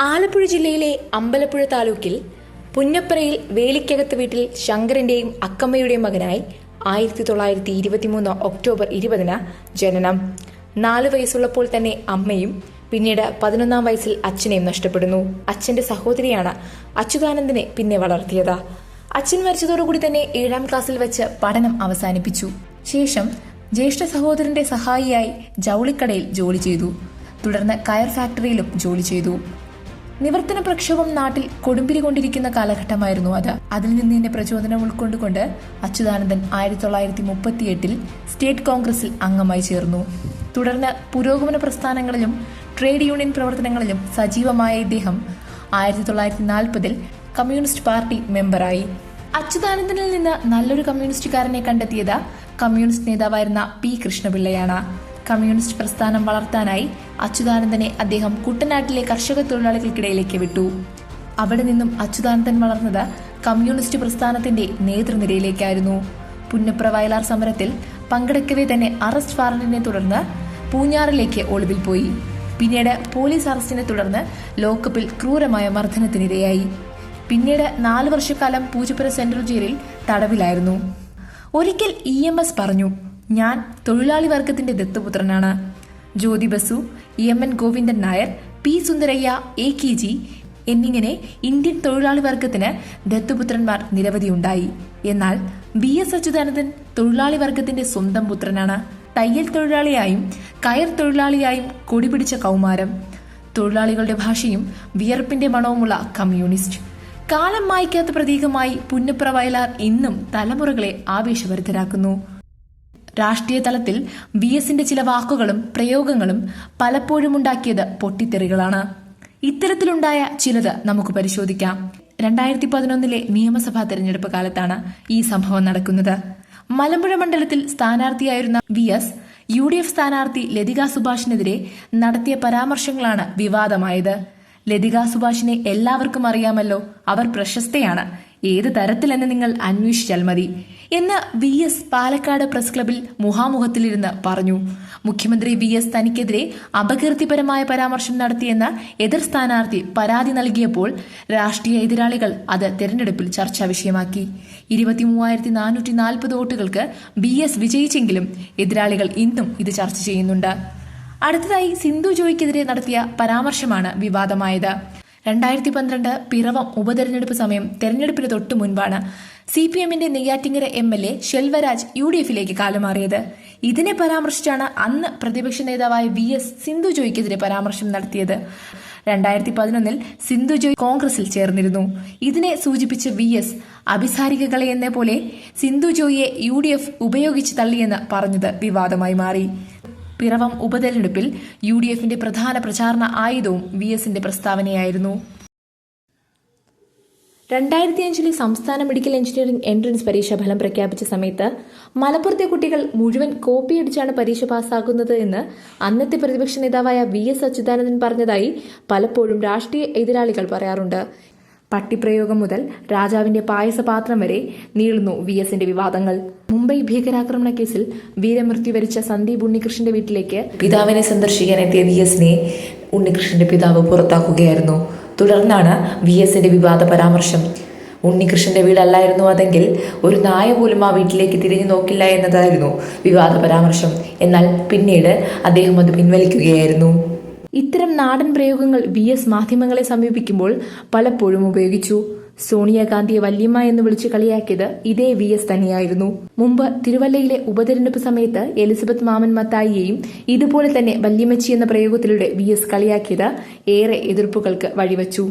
ആലപ്പുഴ ജില്ലയിലെ അമ്പലപ്പുഴ താലൂക്കിൽ പുന്നപ്പറയിൽ വേലിക്കകത്ത് വീട്ടിൽ ശങ്കരന്റെയും അക്കമ്മയുടെയും മകനായി ആയിരത്തി തൊള്ളായിരത്തി ഇരുപത്തിമൂന്ന് ഒക്ടോബർ ഇരുപതിന് ജനനം. നാല് വയസ്സുള്ളപ്പോൾ തന്നെ അമ്മയും പിന്നീട് പതിനൊന്നാം വയസ്സിൽ അച്ഛനെയും നഷ്ടപ്പെടുന്നു. അച്ഛന്റെ സഹോദരിയാണ് അച്യുതാനന്ദനെ പിന്നെ വളർത്തിയത്. അച്ഛൻ മരിച്ചതോടുകൂടി തന്നെ ഏഴാം ക്ലാസ്സിൽ വെച്ച് പഠനം അവസാനിപ്പിച്ചു. ശേഷം ജ്യേഷ്ഠ സഹോദരന്റെ സഹായിയായി ജൗളിക്കടയിൽ ജോലി ചെയ്തു. തുടർന്ന് കയർ ഫാക്ടറിയിലും ജോലി ചെയ്തു. നിവർത്തന പ്രക്ഷോഭം നാട്ടിൽ കൊടുമ്പിരി കൊണ്ടിരിക്കുന്ന കാലഘട്ടമായിരുന്നു അത്. അതിൽ നിന്ന് തന്നെ പ്രചോദനം ഉൾക്കൊണ്ടുകൊണ്ട് അച്യുതാനന്ദൻ ആയിരത്തി തൊള്ളായിരത്തി മുപ്പത്തിയെട്ടിൽ സ്റ്റേറ്റ് കോൺഗ്രസിൽ അംഗമായി ചേർന്നു. തുടർന്ന് പുരോഗമന പ്രസ്ഥാനങ്ങളിലും ട്രേഡ് യൂണിയൻ പ്രവർത്തനങ്ങളിലും സജീവമായ ഇദ്ദേഹം ആയിരത്തി തൊള്ളായിരത്തി നാൽപ്പതിൽ കമ്മ്യൂണിസ്റ്റ് പാർട്ടി മെമ്പറായി. അച്യുതാനന്ദനിൽ നിന്ന് നല്ലൊരു കമ്മ്യൂണിസ്റ്റുകാരനെ കണ്ടെത്തിയത് കമ്മ്യൂണിസ്റ്റ് നേതാവായിരുന്ന പി കൃഷ്ണപിള്ളയാണ്. കമ്മ്യൂണിസ്റ്റ് പ്രസ്ഥാനം വളർത്താനായി അച്യുതാനന്ദനെ അദ്ദേഹം കുട്ടനാട്ടിലെ കർഷക തൊഴിലാളികൾക്കിടയിലേക്ക് വിട്ടു. അവിടെ നിന്നും അച്യുതാനന്ദൻ വളർന്നത് കമ്മ്യൂണിസ്റ്റ് പ്രസ്ഥാനത്തിന്റെ നേതൃനിരയിലേക്കായിരുന്നു. പുന്നപ്ര വയലാർ സമരത്തിൽ പങ്കെടുക്കവേ തന്നെ അറസ്റ്റ് വാറന്റിനെ തുടർന്ന് പൂഞ്ഞാറിലേക്ക് ഒളിവിൽ പോയി. പിന്നീട് പോലീസ് അറസ്റ്റിനെ തുടർന്ന് ലോക്കപ്പിൽ ക്രൂരമായ മർദ്ദനത്തിനിരയായി. പിന്നീട് നാല് വർഷക്കാലം പൂജപ്പുര സെൻട്രൽ ജയിലിൽ തടവിലായിരുന്നു. ഒരിക്കൽ ഇ എം എസ് പറഞ്ഞു ഞാൻ തൊഴിലാളി വർഗത്തിന്റെ ദത്തുപുത്രനാണ്. Jyoti Basu M N Govindan Nair P Sundarayya A K G എന്നിങ്ങനെ ഇന്ത്യൻ തൊഴിലാളി വർഗത്തിന് ദത്തുപുത്രന്മാർ നിരവധിയുണ്ടായി എന്നാൽ ബി എസ് അച്യുതാനന്ദൻ തൊഴിലാളി വർഗത്തിന്റെ സ്വന്തം പുത്രനാണ്. തയ്യൽ തൊഴിലാളിയായും കയർ തൊഴിലാളിയായും കൊടിപിടിച്ച കൗമാരം. തൊഴിലാളികളുടെ ഭാഷയും വിയർപ്പിന്റെ മണവുമുള്ള കമ്മ്യൂണിസ്റ്റ്. കാലം മായ്ക്കാത്ത പ്രതീകമായി പുന്നപ്ര വയലാർ ഇന്നും തലമുറകളെ ആവേശഭരിതരാക്കുന്നു. രാഷ്ട്രീയ തലത്തിൽ വി എസിന്റെ ചില വാക്കുകളും പ്രയോഗങ്ങളും പലപ്പോഴും ഉണ്ടാക്കിയത് പൊട്ടിത്തെറികളാണ്. ഇത്തരത്തിലുണ്ടായ ചിലത് നമുക്ക് പരിശോധിക്കാം. രണ്ടായിരത്തി പതിനൊന്നിലെ നിയമസഭാ തെരഞ്ഞെടുപ്പ് കാലത്താണ് ഈ സംഭവം നടക്കുന്നത്. മലമ്പുഴ മണ്ഡലത്തിൽ സ്ഥാനാർത്ഥിയായിരുന്ന V S U D F സ്ഥാനാർത്ഥി ലതിക സുഭാഷിനെതിരെ നടത്തിയ പരാമർശങ്ങളാണ് വിവാദമായത്. ലതിക സുഭാഷിനെ എല്ലാവർക്കും അറിയാമല്ലോ. അവർ പ്രശസ്തയാണ്. ഏത് തരത്തിലെന്ന് നിങ്ങൾ അന്വേഷിച്ചാൽ മതി എന്ന് വി എസ് പാലക്കാട് പ്രസ് ക്ലബിൽ മുഖാമുഖത്തിലിരുന്ന് പറഞ്ഞു. മുഖ്യമന്ത്രി വി എസ് തനിക്കെതിരെ അപകീർത്തിപരമായ പരാമർശം നടത്തിയെന്ന് എതിർ സ്ഥാനാർത്ഥി പരാതി നൽകിയപ്പോൾ രാഷ്ട്രീയ എതിരാളികൾ അത് തെരഞ്ഞെടുപ്പിൽ ചർച്ചാ വിഷയമാക്കി. ഇരുപത്തിമൂവായിരത്തി നാനൂറ്റി നാൽപ്പത് വോട്ടുകൾക്ക് ബി എസ് വിജയിച്ചെങ്കിലും എതിരാളികൾ ഇന്നും ഇത് ചർച്ച ചെയ്യുന്നുണ്ട്. അടുത്തതായി സിന്ധു ജോയിക്കെതിരെ നടത്തിയ പരാമർശമാണ് വിവാദമായത്. രണ്ടായിരത്തി പന്ത്രണ്ട് പിറവം ഉപതെരഞ്ഞെടുപ്പ് സമയം തെരഞ്ഞെടുപ്പിന് തൊട്ടു മുൻപാണ് സി പി എമ്മിന്റെ Neyyattinkara M L A Selvaraj U D എഫിലേക്ക് കാലുമാറിയത്. ഇതിനെ പരാമർശിച്ചാണ് അന്ന് പ്രതിപക്ഷ നേതാവായ വി എസ് സിന്ധു ജോയ്ക്കെതിരെ പരാമർശം നടത്തിയത്. രണ്ടായിരത്തി പതിനൊന്നിൽ സിന്ധു ജോയ് കോൺഗ്രസിൽ ചേർന്നിരുന്നു. ഇതിനെ സൂചിപ്പിച്ച വി എസ് അഭിസാരികകളെ എന്ന പോലെ സിന്ധു ജോയിയെ യു ഡി എഫ് ഉപയോഗിച്ച് തള്ളിയെന്ന് പറഞ്ഞത് വിവാദമായി മാറി. പിറവം ഉപതെരഞ്ഞെടുപ്പിൽ യു ഡി എഫിന്റെ പ്രധാന പ്രചാരണ ആയുധവും വി എസിന്റെ പ്രസ്താവനയായിരുന്നു. രണ്ടായിരത്തി അഞ്ചിലെ സംസ്ഥാന മെഡിക്കൽ എഞ്ചിനീയറിംഗ് എൻട്രൻസ് പരീക്ഷ ഫലം പ്രഖ്യാപിച്ച സമയത്ത് മലപ്പുറത്തെ കുട്ടികൾ മുഴുവൻ കോപ്പിയടിച്ചാണ് പരീക്ഷ പാസ്സാക്കുന്നത് എന്ന് അന്നത്തെ പ്രതിപക്ഷ നേതാവായ വി എസ് അച്യുതാനന്ദൻ പറഞ്ഞതായി പലപ്പോഴും രാഷ്ട്രീയ എതിരാളികൾ പറയാറുണ്ട്. പട്ടിപ്രയോഗം മുതൽ രാജാവിന്റെ പായസപാത്രം വരെ നീളുന്നു വി എസിന്റെ വിവാദങ്ങൾ. മുംബൈ ഭീകരാക്രമണ കേസിൽ വീരമൃത്യു വരിച്ച സന്ദീപ് ഉണ്ണികൃഷ്ണന്റെ വീട്ടിലേക്ക് പിതാവിനെ സന്ദർശിക്കാൻ എത്തിയ വി എസിനെ ഉണ്ണികൃഷ്ണന്റെ പിതാവ് പുറത്താക്കുകയായിരുന്നു. തുടർന്നാണ് വി എസിന്റെ വിവാദ പരാമർശം. ഉണ്ണികൃഷ്ണന്റെ വീടല്ലായിരുന്നു അതെങ്കിൽ ഒരു നായ പോലും ആ വീട്ടിലേക്ക് തിരിഞ്ഞു നോക്കില്ല എന്നതായിരുന്നു വിവാദ പരാമർശം. എന്നാൽ പിന്നീട് അദ്ദേഹം അത് പിൻവലിക്കുകയായിരുന്നു. ഇത്തരം നാടൻ പ്രയോഗങ്ങൾ വി എസ് മാധ്യമങ്ങളെ സമീപിക്കുമ്പോൾ പലപ്പോഴും ഉപയോഗിച്ചു. സോണിയാഗാന്ധിയെ വല്യമ്മ എന്ന് വിളിച്ച് കളിയാക്കിയത് ഇതേ വി എസ് തന്നെയായിരുന്നു. മുമ്പ് തിരുവല്ലയിലെ ഉപതെരഞ്ഞെടുപ്പ് സമയത്ത് എലിസബത്ത് മാമൻ മത്തായിയെയും ഇതുപോലെ തന്നെ വല്യമ്മച്ചി എന്ന പ്രയോഗത്തിലൂടെ വി എസ് കളിയാക്കിയത് ഏറെ എതിർപ്പുകൾക്ക് വഴിവച്ചു.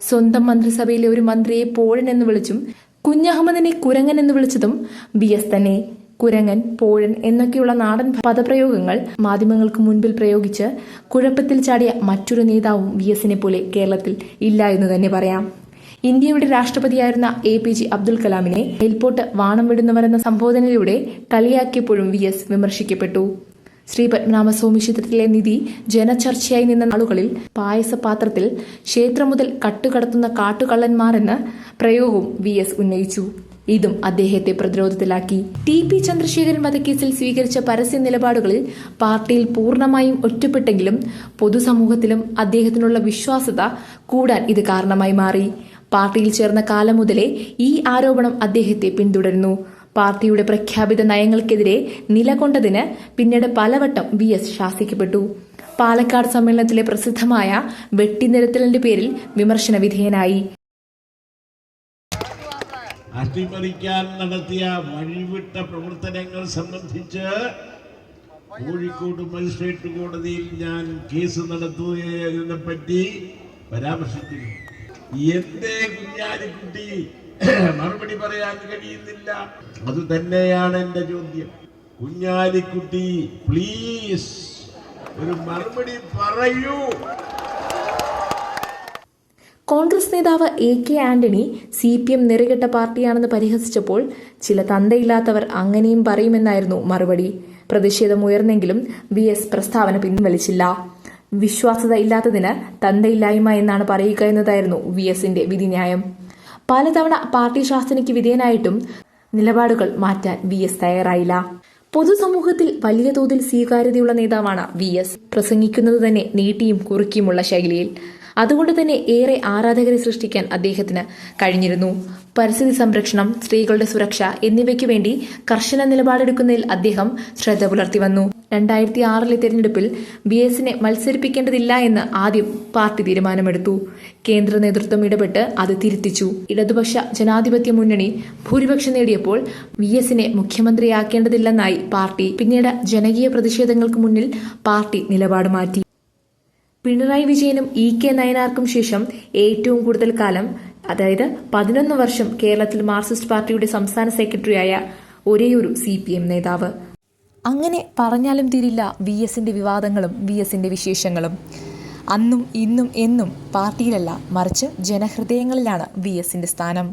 സ്വന്തം മന്ത്രിസഭയിലെ ഒരു മന്ത്രിയെ പോഴൻ എന്ന് വിളിച്ചും കുഞ്ഞഹമ്മദിനെ കുരങ്ങൻ എന്ന് വിളിച്ചതും വി എസ് തന്നെ. കുരങ്ങൻ പോഴൻ എന്നൊക്കെയുള്ള നാടൻ പദപ്രയോഗങ്ങൾ മാധ്യമങ്ങൾക്ക് മുൻപിൽ പ്രയോഗിച്ച് കുഴപ്പത്തിൽ ചാടിയ മറ്റൊരു നേതാവും വി എസിനെ പോലെ കേരളത്തിൽ ഇല്ല എന്ന് തന്നെ പറയാം. ഇന്ത്യയുടെ രാഷ്ട്രപതിയായിരുന്ന എ പി ജെ അബ്ദുൽ കലാമിനെ മേൽപോട്ട് വാണം വിടുന്നവരെന്ന സംബോധനയിലൂടെ കളിയാക്കിയപ്പോഴും വി എസ് വിമർശിക്കപ്പെട്ടു. ശ്രീ പത്മനാഭസ്വാമി ക്ഷേത്രത്തിലെ നിധി ജനചർച്ചയായി നിന്ന നാളുകളിൽ പായസപാത്രത്തിൽ ക്ഷേത്രം മുതൽ കട്ടുകടത്തുന്ന കാട്ടുകള്ളന്മാരെന്ന് പ്രയോഗവും വി എസ് ഉന്നയിച്ചു. ഇതും അദ്ദേഹത്തെ പ്രതിരോധത്തിലാക്കി. ടി പി ചന്ദ്രശേഖരൻ വധക്കേസിൽ സ്വീകരിച്ച പരസ്യ നിലപാടുകളിൽ പാർട്ടിയിൽ പൂർണമായും ഒറ്റപ്പെട്ടെങ്കിലും പൊതുസമൂഹത്തിലും അദ്ദേഹത്തിനുള്ള വിശ്വാസത കൂടാൻ ഇത് കാരണമായി മാറി. പാർട്ടിയിൽ ചേർന്ന കാലം മുതലേ ഈ ആരോപണം അദ്ദേഹത്തെ പിന്തുടരുന്നു. പാർട്ടിയുടെ പ്രഖ്യാപിത നയങ്ങൾക്കെതിരെ നിലകൊണ്ടതിന് പിന്നീട് പലവട്ടം വി എസ് ശാസിക്കപ്പെട്ടു. പാലക്കാട് സമ്മേളനത്തിലെ പ്രസിദ്ധമായ വെട്ടിനിരത്തലിന്റെ പേരിൽ വിമർശന വിധേയനായി അട്ടിമറിക്കാൻ നടത്തിയ വഴിവിട്ട പ്രവർത്തനങ്ങൾ സംബന്ധിച്ച് കോഴിക്കോട് മജിസ്ട്രേറ്റ് കോടതിയിൽ ഞാൻ കേസ് നടത്തുന്നതിനെ പറ്റി പരാമർശിക്കുന്നു എന്തേ കുഞ്ഞാലിക്കുട്ടി മറുപടി പറയാൻ കഴിയുന്നില്ല. അത് തന്നെയാണ് എന്റെ ചോദ്യം. കുഞ്ഞാലിക്കുട്ടി പ്ലീസ് ഒരു മറുപടി പറയൂ. കോൺഗ്രസ് നേതാവ് A K Antony C P M നിറകെട്ട പാർട്ടിയാണെന്ന് പരിഹസിച്ചപ്പോൾ ചില തന്തയില്ലാത്തവർ അങ്ങനെയും പറയുമെന്നായിരുന്നു മറുപടി. പ്രതിഷേധം ഉയർന്നെങ്കിലും വി എസ് പ്രസ്താവന പിൻവലിച്ചില്ല. വിശ്വാസത ഇല്ലാത്തതിന് തന്തയില്ലായ്മ എന്നാണ് പറയുക എന്നതായിരുന്നു വി എസിന്റെ വിധിന്യായം. പലതവണ പാർട്ടി ശാസനയ്ക്ക് വിധേയനായിട്ടും നിലപാടുകൾ മാറ്റാൻ വി എസ് തയ്യാറായില്ല. പൊതുസമൂഹത്തിൽ വലിയ തോതിൽ സ്വീകാര്യതയുള്ള നേതാവാണ് വി എസ്. പ്രസംഗിക്കുന്നത് തന്നെ നീട്ടിയും കുറുക്കിയുമുള്ള ശൈലിയിൽ. അതുകൊണ്ട് തന്നെ ഏറെ ആരാധകരെ സൃഷ്ടിക്കാൻ അദ്ദേഹത്തിന് കഴിഞ്ഞിരുന്നു. പരിസ്ഥിതി സംരക്ഷണം സ്ത്രീകളുടെ സുരക്ഷ എന്നിവയ്ക്ക് വേണ്ടി കർശന നിലപാടെടുക്കുന്നതിൽ അദ്ദേഹം ശ്രദ്ധ പുലർത്തി വന്നു. രണ്ടായിരത്തി ആറിലെ തെരഞ്ഞെടുപ്പിൽ ബി എസിനെ മത്സരിപ്പിക്കേണ്ടതില്ല എന്ന് ആദ്യം പാർട്ടി തീരുമാനമെടുത്തു. കേന്ദ്ര നേതൃത്വം ഇടപെട്ട് അത് തിരുത്തിച്ചു. ഇടതുപക്ഷ ജനാധിപത്യ മുന്നണി ഭൂരിപക്ഷം നേടിയപ്പോൾ വി എസിനെ മുഖ്യമന്ത്രിയാക്കേണ്ടതില്ലെന്നായി പാർട്ടി പിന്നീട് ജനകീയ പ്രതിഷേധങ്ങൾക്ക് മുന്നിൽ പാർട്ടി നിലപാട് മാറ്റി. പിണറായി വിജയനും ഇ കെ നയനാർക്കും ശേഷം ഏറ്റവും കൂടുതൽ കാലം അതായത് പതിനൊന്ന് വർഷം കേരളത്തിൽ മാർക്സിസ്റ്റ് പാർട്ടിയുടെ സംസ്ഥാന സെക്രട്ടറിയായ ഒരേയൊരു സി പി എം നേതാവ്. അങ്ങനെ പറഞ്ഞാലും തീരില്ല വി എസിന്റെ വിവാദങ്ങളും വി എസിന്റെ വിശേഷങ്ങളും. അന്നും ഇന്നും എന്നും പാർട്ടിയിലല്ല മറിച്ച് ജനഹൃദയങ്ങളിലാണ് വി എസിന്റെ സ്ഥാനം.